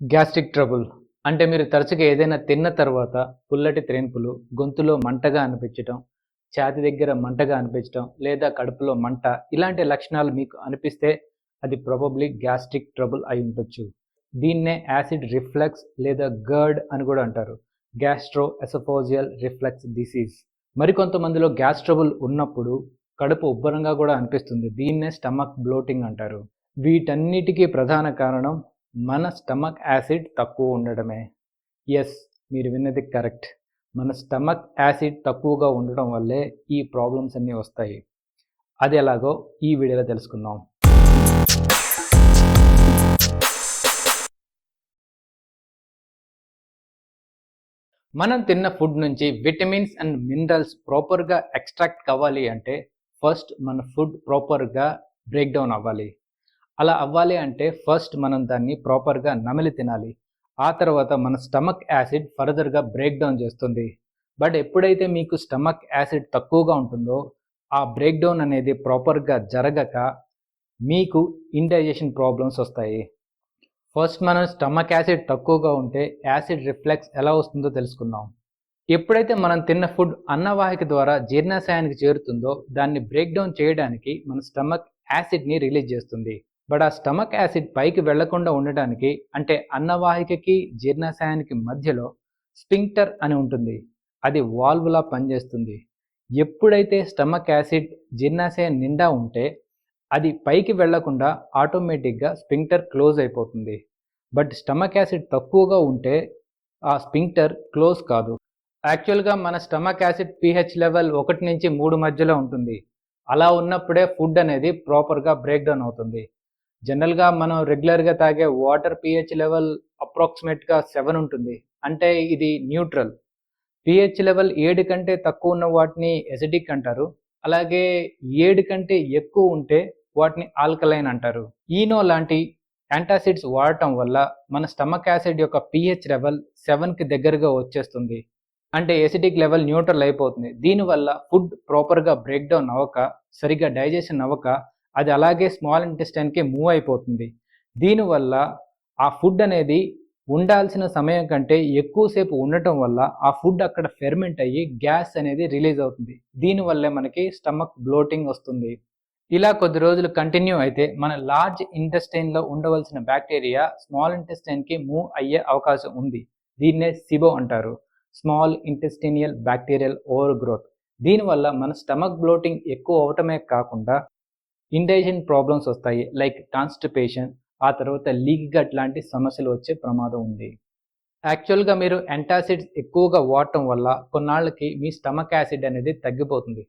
Gastric trouble. అంటే మీరు తరచుగా ఏదైనా తిన్న తర్వాత పుల్లటి త్రేన్పులు గొంతులో మంటగా అనిపించటం ఛాతి దగ్గర మంటగా అనిపించటం లేదా కడుపులో మంట ఇలాంటి లక్షణాలు మీకు అనిపిస్తే అది ప్రాబబ్లీ గ్యాస్ట్రిక్ ట్రబుల్ అయి ఉండొచ్చు. దీన్నే యాసిడ్ రిఫ్లెక్స్ లేదా గర్డ్ అని కూడా అంటారు. Gastro oesophageal reflux disease. మరికొంతమందిలో gas trouble ఉన్నప్పుడు కడుపు ఉబ్బరంగా కూడా అనిపిస్తుంది. దీన్నే స్టమక్ బ్లోటింగ్ అంటారు. వీటన్నిటికీ ప్రధాన కారణం మన స్టమక్ యాసిడ్ తక్కువ ఉండడమే. ఎస్ మీరు విన్నది కరెక్ట్ మన స్టమక్ యాసిడ్ తక్కువగా ఉండడం వల్లే ఈ ప్రాబ్లమ్స్ అన్నీ వస్తాయి. అది ఎలాగో ఈ వీడియోలో తెలుసుకుందాం. మనం తిన్న ఫుడ్ నుంచి విటమిన్స్ అండ్ మినరల్స్ ప్రాపర్గా ఎక్స్ట్రాక్ట్ కావాలి అంటే ఫస్ట్ మన ఫుడ్ ప్రాపర్గా బ్రేక్ డౌన్ అవ్వాలి. అలా అవ్వాలి అంటే ఫస్ట్ మనం దాన్ని ప్రాపర్గా నమిలి తినాలి. ఆ తర్వాత మన స్టమక్ యాసిడ్ ఫర్దర్గా బ్రేక్ డౌన్ చేస్తుంది. బట్ ఎప్పుడైతే మీకు స్టమక్ యాసిడ్ తక్కువగా ఉంటుందో ఆ బ్రేక్ డౌన్ అనేది ప్రాపర్గా జరగక మీకు ఇండైజెషన్ ప్రాబ్లమ్స్ వస్తాయి. ఫస్ట్ మనం స్టమక్ యాసిడ్ తక్కువగా ఉంటే యాసిడ్ రిఫ్లెక్స్ ఎలా వస్తుందో తెలుసుకుందాం. ఎప్పుడైతే మనం తిన్న ఫుడ్ అన్నవాహిక ద్వారా జీర్ణాశయానికి చేరుతుందో దాన్ని బ్రేక్ డౌన్ చేయడానికి మన స్టమక్ యాసిడ్ని రిలీజ్ చేస్తుంది. బట్ ఆ స్టమక్ యాసిడ్ పైకి వెళ్ళకుండా ఉండడానికి అంటే అన్నవాహికకి జీర్ణాశయానికి మధ్యలో స్పింక్టర్ అని ఉంటుంది. అది వాల్వ్లా పనిచేస్తుంది. ఎప్పుడైతే స్టమక్ యాసిడ్ జీర్ణాశయం నిండా ఉంటే అది పైకి వెళ్ళకుండా ఆటోమేటిక్గా స్పింక్టర్ క్లోజ్ అయిపోతుంది. బట్ స్టమక్ యాసిడ్ తక్కువగా ఉంటే ఆ స్పింక్టర్ క్లోజ్ కాదు. యాక్చువల్గా మన స్టమక్ యాసిడ్ పిహెచ్ లెవెల్ ఒకటి నుంచి మూడు మధ్యలో ఉంటుంది. అలా ఉన్నప్పుడే ఫుడ్ అనేది ప్రాపర్గా బ్రేక్ డౌన్ అవుతుంది. జనరల్గా మనం రెగ్యులర్గా తాగే వాటర్ పిహెచ్ లెవెల్ అప్రాక్సిమేట్గా సెవెన్ ఉంటుంది. అంటే ఇది న్యూట్రల్. పిహెచ్ లెవెల్ ఏడు కంటే తక్కువ ఉన్న వాటిని ఎసిడిక్ అంటారు. అలాగే ఏడు కంటే ఎక్కువ ఉంటే వాటిని ఆల్కలైన్ అంటారు. ఈనో లాంటి యాంటాసిడ్స్ వాడటం వల్ల మన స్టమక్ యాసిడ్ యొక్క పిహెచ్ లెవెల్ సెవెన్కి దగ్గరగా వచ్చేస్తుంది. అంటే ఎసిడిక్ లెవెల్ న్యూట్రల్ అయిపోతుంది. దీనివల్ల ఫుడ్ ప్రాపర్గా బ్రేక్ డౌన్ అవ్వక సరిగ్గా డైజెషన్ అవ్వక అది అలాగే స్మాల్ ఇంటెస్టైన్కి మూవ్ అయిపోతుంది. దీనివల్ల ఆ ఫుడ్ అనేది ఉండాల్సిన సమయం కంటే ఎక్కువసేపు ఉండటం వల్ల ఆ ఫుడ్ అక్కడ ఫెర్మెంట్ అయ్యి గ్యాస్ అనేది రిలీజ్ అవుతుంది. దీనివల్లే మనకి స్టమక్ బ్లోటింగ్ వస్తుంది. ఇలా కొద్ది రోజులు కంటిన్యూ అయితే మన లార్జ్ ఇంటెస్టైన్లో ఉండవలసిన బ్యాక్టీరియా స్మాల్ ఇంటెస్టైన్కి మూవ్ అయ్యే అవకాశం ఉంది. దీన్నే సిబో అంటారు. Small intestinal bacterial overgrowth దీనివల్ల మన స్టమక్ బ్లోటింగ్ ఎక్కువ అవటమే కాకుండా ఇండైజెషన్ ప్రాబ్లమ్స్ వస్తాయి. లైక్ కాన్స్టిపేషన్ ఆ తర్వాత లీక్ గట్ లాంటి సమస్యలు వచ్చే ప్రమాదం ఉంది. యాక్చువల్గా మీరు యాంటాసిడ్స్ ఎక్కువగా వాడటం వల్ల కొన్నాళ్ళకి మీ స్టమక్ యాసిడ్ అనేది తగ్గిపోతుంది.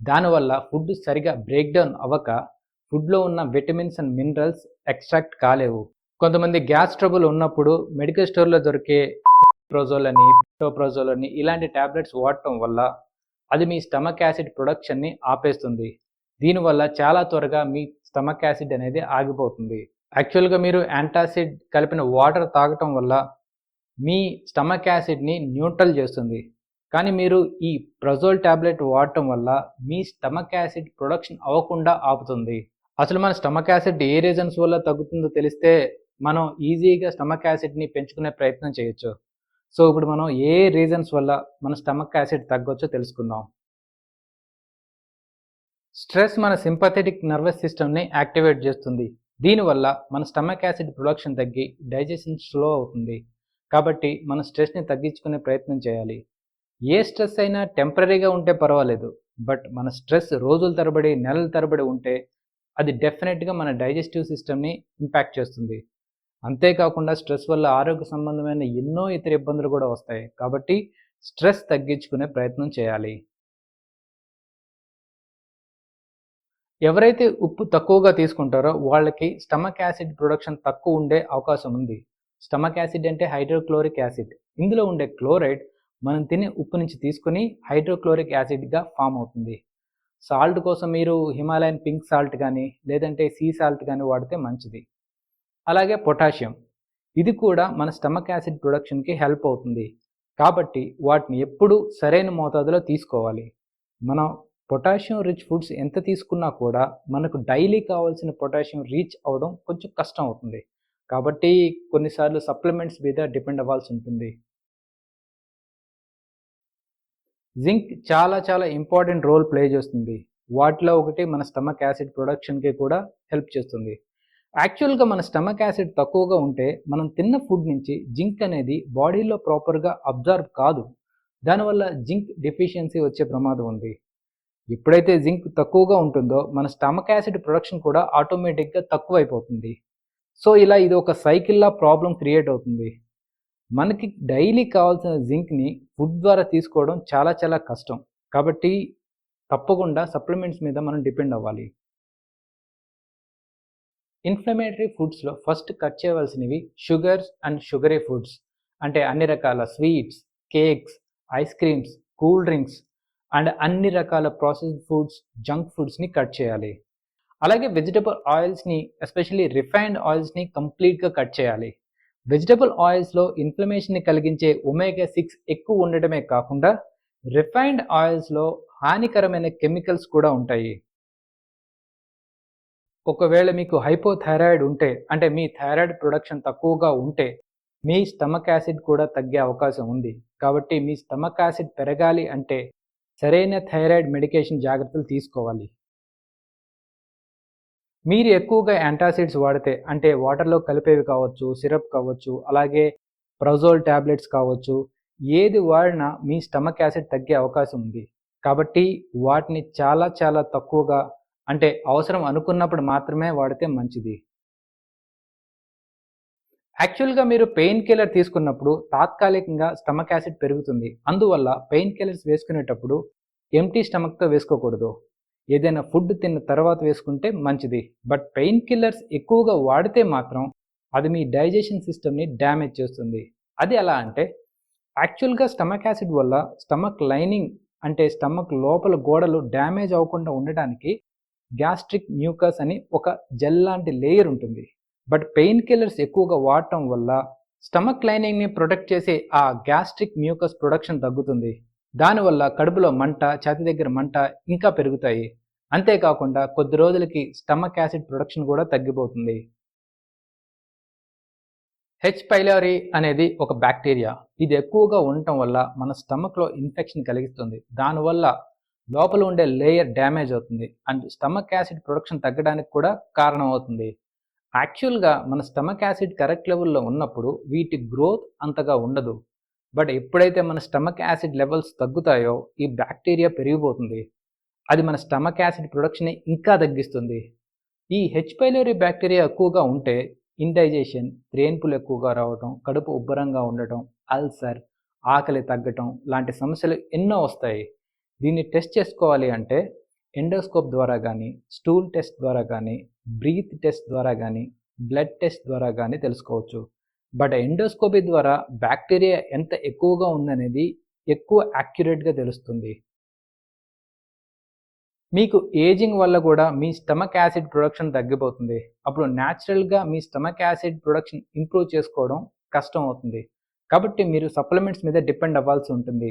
దానివల్ల ఫుడ్ సరిగా బ్రేక్ డౌన్ అవ్వక ఫుడ్లో ఉన్న విటమిన్స్ అండ్ మినరల్స్ ఎక్స్ట్రాక్ట్ కాలేవు. కొంతమంది గ్యాస్ ట్రబుల్ ఉన్నప్పుడు మెడికల్ స్టోర్లో దొరికే ప్రోజోల్ అని టోప్రోజోల్ అని ఇలాంటి ట్యాబ్లెట్స్ వాడటం వల్ల అది మీ స్టమక్ యాసిడ్ ప్రొడక్షన్ని ఆపేస్తుంది. దీనివల్ల చాలా త్వరగా మీ స్టమక్ యాసిడ్ అనేది ఆగిపోతుంది. యాక్చువల్గా మీరు యాంటాసిడ్ కలిపిన వాటర్ తాగటం వల్ల మీ స్టమక్ యాసిడ్ని న్యూట్రల్ చేస్తుంది. కానీ మీరు ఈ ప్రజోల్ ట్యాబ్లెట్ వాడటం వల్ల మీ స్టమక్ యాసిడ్ ప్రొడక్షన్ అవ్వకుండా ఆపుతుంది. అసలు మన స్టమక్ యాసిడ్ ఏ రీజన్స్ వల్ల తగ్గుతుందో తెలిస్తే మనం ఈజీగా స్టమక్ యాసిడ్ని పెంచుకునే ప్రయత్నం చేయొచ్చు. సో ఇప్పుడు మనం ఏ రీజన్స్ వల్ల మన స్టమక్ యాసిడ్ తగ్గొచ్చో తెలుసుకుందాం. స్ట్రెస్ మన సింపథెటిక్ నర్వస్ సిస్టమ్ని యాక్టివేట్ చేస్తుంది. దీనివల్ల మన స్టమక్ యాసిడ్ ప్రొడక్షన్ తగ్గి డైజెషన్ స్లో అవుతుంది. కాబట్టి మన స్ట్రెస్ని తగ్గించుకునే ప్రయత్నం చేయాలి. ఏ స్ట్రెస్ అయినా టెంపరీగా ఉంటే పర్వాలేదు. బట్ మన స్ట్రెస్ రోజుల తరబడి నెలల తరబడి ఉంటే అది డెఫినెట్గా మన డైజెస్టివ్ సిస్టమ్ని ఇంపాక్ట్ చేస్తుంది. అంతేకాకుండా స్ట్రెస్ వల్ల ఆరోగ్య సంబంధమైన ఎన్నో ఇతర ఇబ్బందులు కూడా వస్తాయి. కాబట్టి స్ట్రెస్ తగ్గించుకునే ప్రయత్నం చేయాలి. ఎవరైతే ఉప్పు తక్కువగా తీసుకుంటారో వాళ్ళకి స్టమక్ యాసిడ్ ప్రొడక్షన్ తక్కువ ఉండే అవకాశం ఉంది. స్టమక్ యాసిడ్ అంటే హైడ్రోక్లోరిక్ యాసిడ్. ఇందులో ఉండే క్లోరైడ్ మనం తినే ఉప్పు నుంచి తీసుకుని హైడ్రోక్లోరిక్ యాసిడ్గా ఫామ్ అవుతుంది. సాల్ట్ కోసం మీరు హిమాలయన్ పింక్ సాల్ట్ కానీ లేదంటే సీ సాల్ట్ కానీ వాడితే మంచిది. అలాగే పొటాషియం. ఇది కూడా మన స్టమక్ యాసిడ్ ప్రొడక్షన్కి హెల్ప్ అవుతుంది. కాబట్టి వాటిని ఎప్పుడు సరైన మోతాదులో తీసుకోవాలి. మనం పొటాషియం రిచ్ ఫుడ్స్ ఎంత తీసుకున్నా కూడా మనకు డైలీ కావాల్సిన పొటాషియం రీచ్ అవ్వడం కొంచెం కష్టం అవుతుంది. కాబట్టి కొన్నిసార్లు సప్లిమెంట్స్ మీద డిపెండ్ అవ్వాల్సి ఉంటుంది. జింక్ చాలా చాలా ఇంపార్టెంట్ రోల్ ప్లే చేస్తుంది. వాటిలో ఒకటి మన స్టమక్ యాసిడ్ ప్రొడక్షన్కి కూడా హెల్ప్ చేస్తుంది. యాక్చువల్గా మన స్టమక్ యాసిడ్ తక్కువగా ఉంటే మనం తిన్న ఫుడ్ నుంచి జింక్ అనేది బాడీలో ప్రాపర్గా అబ్జర్వ్ కాదు. దానివల్ల జింక్ డెఫిషియన్సీ వచ్చే ప్రమాదం ఉంది. ఎప్పుడైతే జింక్ తక్కువగా ఉంటుందో మన స్టమక్ యాసిడ్ ప్రొడక్షన్ కూడా ఆటోమేటిక్గా తక్కువైపోతుంది. సో ఇలా ఇది ఒక సైకిల్లా ప్రాబ్లం క్రియేట్ అవుతుంది. మనకి డైలీ కావాల్సిన జింక్ని ఫుడ్ ద్వారా తీసుకోవడం చాలా చాలా కష్టం. కాబట్టి తప్పకుండా సప్లిమెంట్స్ మీద మనం డిపెండ్ అవ్వాలి. ఇన్ఫ్లమేటరీ ఫుడ్స్లో ఫస్ట్ కట్ చేయవలసినవి షుగర్స్ అండ్ షుగరీ ఫుడ్స్. అంటే అన్ని రకాల sweets cakes ice creams cool drinks and అన్ని రకాల ప్రాసెస్డ్ ఫుడ్స్ జంక్ ఫుడ్స్ని కట్ చేయాలి. అలాగే వెజిటబుల్ ఆయిల్స్ని ఎస్పెషల్లీ రిఫైన్డ్ ఆయిల్స్ని కంప్లీట్గా కట్ చేయాలి. వెజిటబుల్ ఆయిల్స్లో ఇన్ఫ్లమేషన్ని కలిగించే ఒమేగా సిక్స్ ఎక్కువ ఉండటమే కాకుండా రిఫైన్డ్ ఆయిల్స్లో హానికరమైన కెమికల్స్ కూడా ఉంటాయి. ఒకవేళ మీకు హైపోథైరాయిడ్ ఉంటే అంటే మీ థైరాయిడ్ ప్రొడక్షన్ తక్కువగా ఉంటే మీ స్టమక్ యాసిడ్ కూడా తగ్గే అవకాశం ఉంది. కాబట్టి మీ స్టమక్ యాసిడ్ పెరగాలి అంటే సరైన థైరాయిడ్ మెడికేషన్ జాగ్రత్తలు తీసుకోవాలి. మీరు ఎక్కువగా యాంటాసిడ్స్ వాడితే అంటే వాటర్లో కలిపేవి కావచ్చు సిరప్ కావచ్చు అలాగే ప్రజోల్ ట్యాబ్లెట్స్ కావచ్చు ఏది వాడినా మీ స్టమక్ యాసిడ్ తగ్గే అవకాశం ఉంది. కాబట్టి వాటిని చాలా చాలా తక్కువగా అంటే అవసరం అనుకున్నప్పుడు మాత్రమే వాడితే మంచిది. యాక్చువల్గా మీరు పెయిన్ కిల్లర్ తీసుకున్నప్పుడు తాత్కాలికంగా స్టమక్ యాసిడ్ పెరుగుతుంది. అందువల్ల పెయిన్ కిల్లర్స్ వేసుకునేటప్పుడు ఎంటీ స్టమక్తో వేసుకోకూడదు. ఏదైనా ఫుడ్ తిన్న తర్వాత వేసుకుంటే మంచిది. బట్ పెయిన్ కిల్లర్స్ ఎక్కువగా వాడితే మాత్రం అది మీ డైజెషన్ సిస్టమ్ని డ్యామేజ్ చేస్తుంది. అది ఎలా అంటే యాక్చువల్గా స్టమక్ యాసిడ్ వల్ల స్టమక్ లైనింగ్ అంటే స్టమక్ లోపల గోడలు డ్యామేజ్ అవ్వకుండా ఉండడానికి గ్యాస్ట్రిక్ మ్యూకస్ అని ఒక జెల్ లాంటి లేయర్ ఉంటుంది. బట్ పెయిన్ కిల్లర్స్ ఎక్కువగా వాడటం వల్ల స్టమక్ లైనింగ్ని ప్రొటెక్ట్ చేసే ఆ గ్యాస్ట్రిక్ మ్యూకస్ ప్రొడక్షన్ తగ్గుతుంది. దానివల్ల కడుపులో మంట ఛాతి దగ్గర మంట ఇంకా పెరుగుతాయి. అంతేకాకుండా కొద్ది రోజులకి స్టమక్ యాసిడ్ ప్రొడక్షన్ కూడా తగ్గిపోతుంది. హెచ్ పైలారీ అనేది ఒక బ్యాక్టీరియా. ఇది ఎక్కువగా ఉండటం వల్ల మన స్టమక్లో ఇన్ఫెక్షన్ కలిగిస్తుంది. దానివల్ల లోపల ఉండే లేయర్ డ్యామేజ్ అవుతుంది. అండ్ స్టమక్ యాసిడ్ ప్రొడక్షన్ తగ్గడానికి కూడా కారణం అవుతుంది యాక్చువల్గా మన స్టమక్ యాసిడ్ కరెక్ట్ లెవెల్లో ఉన్నప్పుడు వీటి గ్రోత్ అంతగా ఉండదు. బట్ ఎప్పుడైతే మన స్టమక్ యాసిడ్ లెవెల్స్ తగ్గుతాయో ఈ బ్యాక్టీరియా పెరిగిపోతుంది. అది మన స్టమక్ యాసిడ్ ప్రొడక్షన్ని ఇంకా తగ్గిస్తుంది. ఈ హెచ్ పైలోరీ బ్యాక్టీరియా ఎక్కువగా ఉంటే ఇండైజేషన్ త్రేన్పులు ఎక్కువగా రావటం కడుపు ఉబ్బరంగా ఉండటం అల్సర్ ఆకలి తగ్గటం లాంటి సమస్యలు ఎన్నో వస్తాయి. దీన్ని టెస్ట్ చేసుకోవాలి అంటే ఎండోస్కోప్ ద్వారా కానీ స్టూల్ టెస్ట్ ద్వారా కానీ బ్రీత్ టెస్ట్ ద్వారా కానీ బ్లడ్ టెస్ట్ ద్వారా కానీ తెలుసుకోవచ్చు. బట్ ఎండోస్కోపీ ద్వారా బ్యాక్టీరియా ఎంత ఎక్కువగా ఉందనేది ఎక్కువ యాక్యురేట్గా తెలుస్తుంది. మీకు ఏజింగ్ వల్ల కూడా మీ స్టమక్ యాసిడ్ ప్రొడక్షన్ తగ్గిపోతుంది. అప్పుడు న్యాచురల్గా మీ స్టమక్ యాసిడ్ ప్రొడక్షన్ ఇంప్రూవ్ చేసుకోవడం కష్టం అవుతుంది. కాబట్టి మీరు సప్లిమెంట్స్ మీద డిపెండ్ అవ్వాల్సి ఉంటుంది.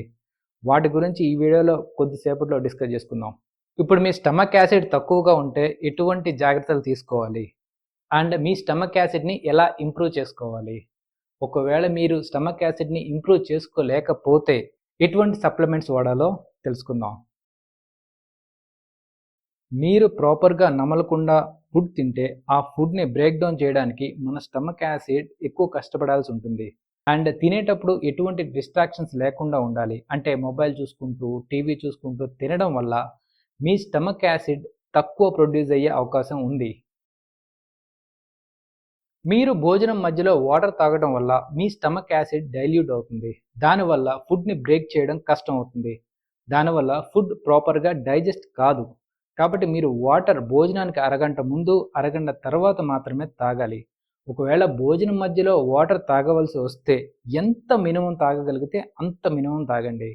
వాటి గురించి ఈ వీడియోలో కొద్దిసేపట్లో డిస్కస్ చేసుకుందాం. ఇప్పుడు మీ స్టమక్ యాసిడ్ తక్కువగా ఉంటే ఎటువంటి జాగ్రత్తలు తీసుకోవాలి? అండ్ మీ స్టమక్ యాసిడ్ని ఎలా ఇంప్రూవ్ చేసుకోవాలి? ఒకవేళ మీరు స్టమక్ యాసిడ్ని ఇంప్రూవ్ చేసుకోలేకపోతే ఎటువంటి సప్లిమెంట్స్ వాడాలో తెలుసుకుందాం. మీరు ప్రాపర్గా నమలకుండా ఫుడ్ తింటే ఆ ఫుడ్ని బ్రేక్ డౌన్ చేయడానికి మన స్టమక్ యాసిడ్ ఎక్కువ కష్టపడాల్సి ఉంటుంది. అండ్ తినేటప్పుడు ఎటువంటి డిస్ట్రాక్షన్స్ లేకుండా ఉండాలి. అంటే మొబైల్ చూసుకుంటూ టీవీ చూసుకుంటూ తినడం వల్ల మీ స్టమక్ యాసిడ్ తక్కువ ప్రొడ్యూస్ అయ్యే అవకాశం ఉంది. మీరు భోజనం మధ్యలో వాటర్ తాగడం వల్ల మీ స్టమక్ యాసిడ్ డైల్యూట్ అవుతుంది. దానివల్ల ఫుడ్ని బ్రేక్ చేయడం కష్టం అవుతుంది. దానివల్ల ఫుడ్ ప్రాపర్గా డైజెస్ట్ కాదు. కాబట్టి మీరు వాటర్ భోజనానికి అరగంట ముందు అరగంట తర్వాత మాత్రమే తాగాలి. ఒకవేళ భోజనం మధ్యలో వాటర్ తాగవలసి వస్తే ఎంత మినిమం తాగగలిగితే అంత మినిమం తాగండి.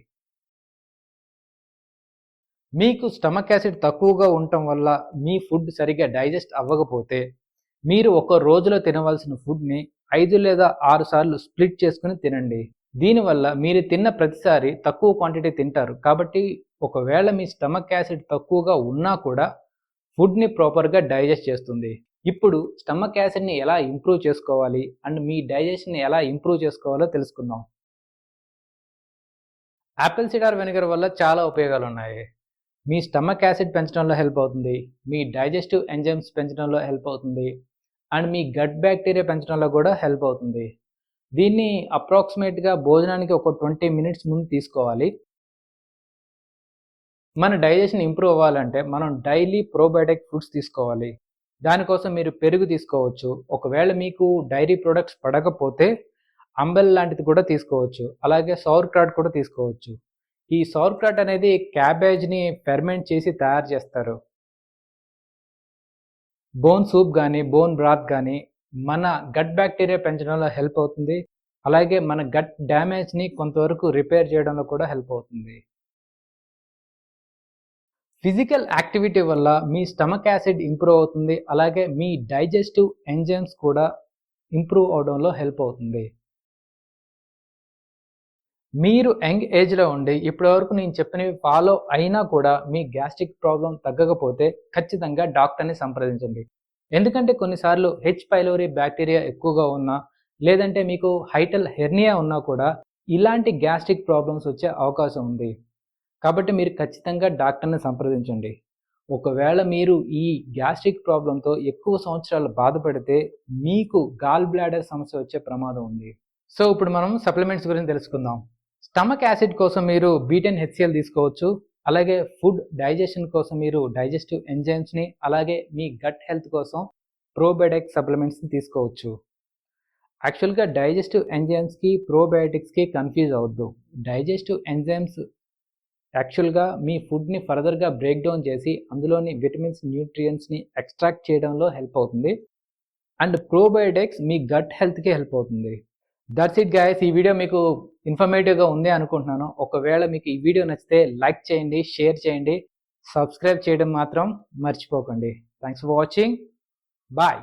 మీకు స్టమక్ యాసిడ్ తక్కువగా ఉండటం వల్ల మీ ఫుడ్ సరిగ్గా డైజెస్ట్ అవ్వకపోతే మీరు ఒక రోజులో తినవలసిన ఫుడ్ని ఐదు లేదా ఆరు సార్లు స్ప్లిట్ చేసుకుని తినండి. దీనివల్ల మీరు తిన్న ప్రతిసారి తక్కువ క్వాంటిటీ తింటారు. కాబట్టి ఒకవేళ మీ స్టమక్ యాసిడ్ తక్కువగా ఉన్నా కూడా ఫుడ్ని ప్రాపర్గా డైజెస్ట్ చేస్తుంది. ఇప్పుడు స్టమక్ యాసిడ్ని ఎలా ఇంప్రూవ్ చేసుకోవాలి అండ్ మీ డైజెషన్ని ఎలా ఇంప్రూవ్ చేసుకోవాలో తెలుసుకుందాం. యాపిల్ సిడార్ వెనిగర్ వల్ల చాలా ఉపయోగాలు ఉన్నాయి మీ స్టమక్ యాసిడ్ పెంచడంలో హెల్ప్ అవుతుంది మీ డైజెస్టివ్ ఎంజైమ్స్ పెంచడంలో హెల్ప్ అవుతుంది అండ్ మీ గట్ బ్యాక్టీరియా పెంచడంలో కూడా హెల్ప్ అవుతుంది. దీన్ని అప్రాక్సిమేట్గా భోజనానికి ఒక ట్వంటీ మినిట్స్ ముందు తీసుకోవాలి. మన డైజెషన్ ఇంప్రూవ్ అవ్వాలంటే మనం డైలీ ప్రోబయోటిక్ ఫుడ్స్ తీసుకోవాలి. దానికోసం మీరు పెరుగు తీసుకోవచ్చు. ఒకవేళ మీకు డైరీ ప్రొడక్ట్స్ పడకపోతే అంబెల్ లాంటిది కూడా తీసుకోవచ్చు. అలాగే సౌర్ క్రాట్ కూడా తీసుకోవచ్చు. ఈ సౌర్ క్రాట్ అనేది క్యాబేజ్ని ఫెర్మెంట్ చేసి తయారు చేస్తారు. బోన్ సూప్ కానీ బోన్ బ్రాత్ కానీ మన గట్ బ్యాక్టీరియా పెంచడంలో హెల్ప్ అవుతుంది. అలాగే మన గట్ డ్యామేజ్ని కొంతవరకు రిపేర్ చేయడంలో కూడా హెల్ప్ అవుతుంది. ఫిజికల్ యాక్టివిటీ వల్ల మీ స్టమక్ యాసిడ్ ఇంప్రూవ్ అవుతుంది. అలాగే మీ డైజెస్టివ్ ఎంజైమ్స్ కూడా ఇంప్రూవ్ అవడంలో హెల్ప్ అవుతుంది. మీరు యంగ్ ఏజ్లో ఉండి ఇప్పటివరకు నేను చెప్పినవి ఫాలో అయినా కూడా మీ గ్యాస్ట్రిక్ ప్రాబ్లం తగ్గకపోతే ఖచ్చితంగా డాక్టర్ని సంప్రదించండి. ఎందుకంటే కొన్నిసార్లు హెచ్ పైలోరీ బ్యాక్టీరియా ఎక్కువగా ఉన్నా లేదంటే మీకు హైటల్ హెర్నియా ఉన్నా కూడా ఇలాంటి గ్యాస్ట్రిక్ ప్రాబ్లమ్స్ వచ్చే అవకాశం ఉంది. కాబట్టి మీరు ఖచ్చితంగా డాక్టర్ని సంప్రదించండి. ఒకవేళ మీరు ఈ గ్యాస్ట్రిక్ ప్రాబ్లంతో ఎక్కువ సంవత్సరాలు బాధపడితే మీకు గాల్ బ్లాడర్ సమస్య వచ్చే ప్రమాదం ఉంది. సో ఇప్పుడు మనం సప్లిమెంట్స్ గురించి తెలుసుకుందాం. స్టమక్ యాసిడ్ కోసం మీరు బీటెన్ హెచ్సిఎల్ తీసుకోవచ్చు. అలాగే ఫుడ్ డైజెషన్ కోసం మీరు డైజెస్టివ్ ఎంజైమ్స్ని అలాగే మీ గట్ హెల్త్ కోసం ప్రోబయోటిక్ సప్లిమెంట్స్ని తీసుకోవచ్చు. యాక్చువల్గా డైజెస్టివ్ ఎంజైమ్స్కి ప్రోబయోటిక్స్కి కన్ఫ్యూజ్ అవద్దు డైజెస్టివ్ ఎంజైమ్స్ యాక్చువల్గా మీ ఫుడ్ని ఫర్దర్గా బ్రేక్ డౌన్ చేసి అందులోని విటమిన్స్ న్యూట్రియంట్స్ని ఎక్స్ట్రాక్ట్ చేయడంలో హెల్ప్ అవుతుంది. అండ్ ప్రోబయోటిక్స్ మీ గట్ హెల్త్కి హెల్ప్ అవుతుంది. దట్స్ ఇట్ గాయస్ ఈ వీడియో మీకు ఇన్ఫర్మేటివ్గా ఉంది అనుకుంటున్నాను. ఒకవేళ మీకు ఈ వీడియో నచ్చితే లైక్ చేయండి షేర్ చేయండి సబ్స్క్రైబ్ చేయడం మాత్రం మర్చిపోకండి. Thanks for watching bye